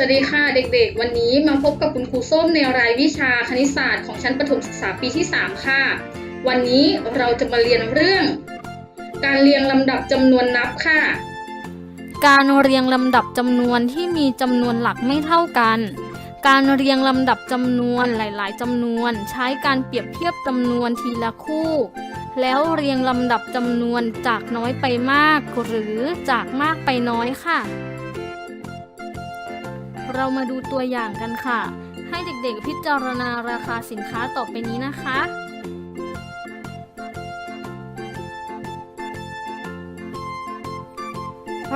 สวัสดีค่ะเด็กๆ วันนี้มาพบกับคุณครูส้มในรายวิชาคณิตศาสตร์ของชั้นประถมศึกษาปีที่ 3 ค่ะ วันนี้เราจะมาเรียนเรื่อง การเรียงลำดับจำนวนนับค่ะ การเรียงลำดับจำนวนที่มีจำนวนหลักไม่เท่ากัน การเรียงลำดับจำนวนหลาย ๆจำนวน ใช้การเปรียบเทียบจำนวนทีละคู่ แล้วเรียงลำดับจำนวนจากน้อยไปมากหรือจากมากไปน้อยค่ะ เรามาดูตัวอย่างกันค่ะ ให้เด็กๆพิจารณาราคาสินค้าต่อไปนี้นะคะ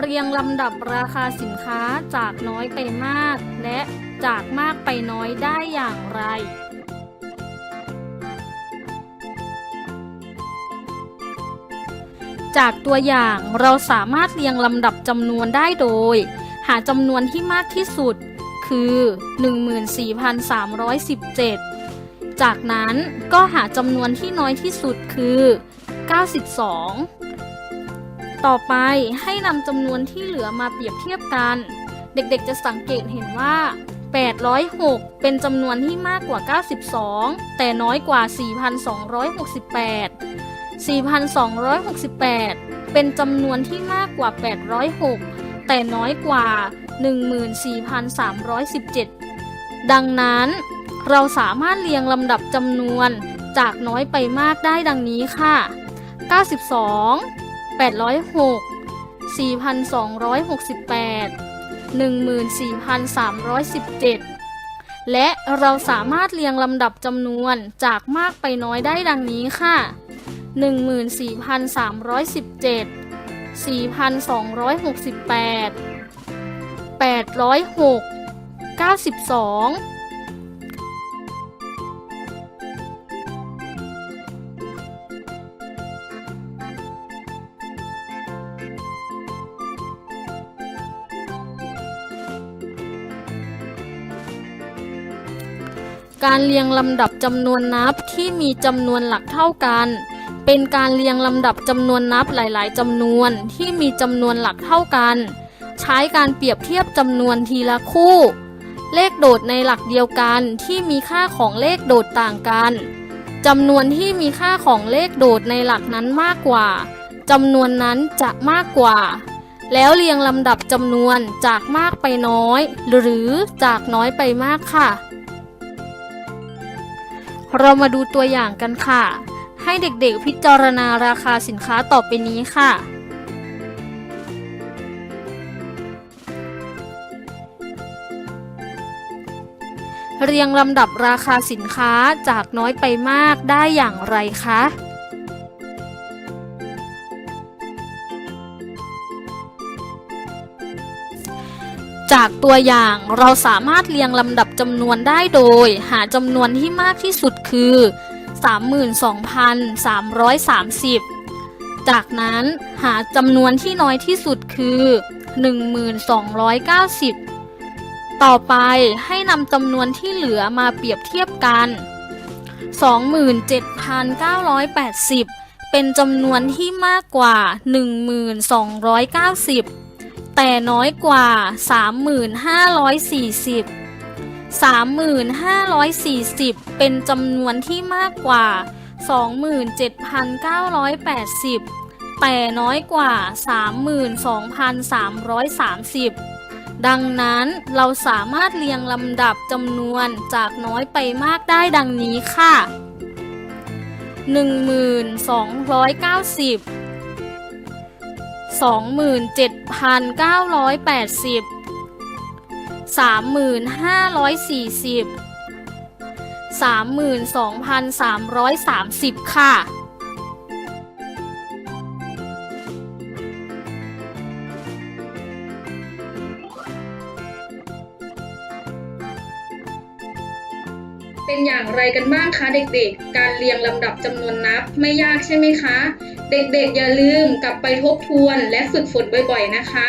เรียงลำดับราคาสินค้าจากน้อยไปมาก และจากมากไปน้อยได้อย่างไรจากตัวอย่างเราสามารถเรียงลำดับจำนวนได้โดย หาจำนวนที่มากที่สุด คือ 14,317 จากนั้นก็หาจำนวนที่น้อยที่สุดคือ 92 ต่อไปให้นำจำนวนที่เหลือมาเปรียบเทียบกัน เด็กๆจะสังเกตเห็นว่า 806 เป็นจำนวนที่มากกว่า 92 แต่น้อยกว่า 4,268 4,268 เป็นจำนวนที่มากกว่า 806 แต่น้อยกว่า 14,317 ดังนั้น เราสามารถเรียงลำดับจำนวนจากน้อยไปมากได้ดังนี้ค่ะ 92 806 4,268 14,317 และเราสามารถเรียงลำดับจำนวนจากมากไปน้อยได้ดังนี้ค่ะ 14,317 4,268 806 92การเรียงลำดับจำนวนนับที่มีจำนวนหลักเท่ากัน เป็นการเรียงลำดับจำนวนนับหลาย ๆจำนวนที่มีจำนวนหลักเท่ากัน ใช้การเปรียบเทียบจำนวนทีละคู่ เลขโดดในหลักเดียวกันที่มีค่าของเลขโดดต่างกันจำนวนที่มีค่าของเลขโดดในหลักนั้นมากกว่าจำนวนนั้นจะมากกว่า แล้วเรียงลำดับจำนวนจากมากไปน้อย หรือจากน้อยไปมากค่ะ เรามาดูตัวอย่างกันค่ะ ให้เด็กๆพิจารณาราคาสินค้าต่อไปนี้ค่ะ เรียงลำดับราคาสินค้าจากน้อยไปมากได้อย่างไรคะจากตัวอย่างเราสามารถเรียงลำดับจำนวนได้โดย หาจำนวนที่มากที่สุดคือ 32,330 จากนั้นหาจำนวนที่น้อยที่สุดคือ 1,290 ต่อไปให้นำจำนวนที่เหลือมาเปรียบเทียบกัน 27,980 เป็นจำนวนที่มากกว่า 1,290 แต่น้อยกว่า 3,540 3,540 เป็นจำนวนที่มากกว่า 27,980 แต่น้อยกว่า 32,330 ดังนั้นเราสามารถเรียงลำดับจำนวนจากน้อยไปมากได้ดังนี้ค่ะ 1,290 27,980 3,540 32,330 ค่ะ เป็นอย่างไรกันบ้างคะเด็กๆ การเรียงลำดับจำนวนนับไม่ยากใช่ไหมคะ เด็กๆ อย่าลืมกลับไปทบทวนและฝึกฝนบ่อยๆ นะคะ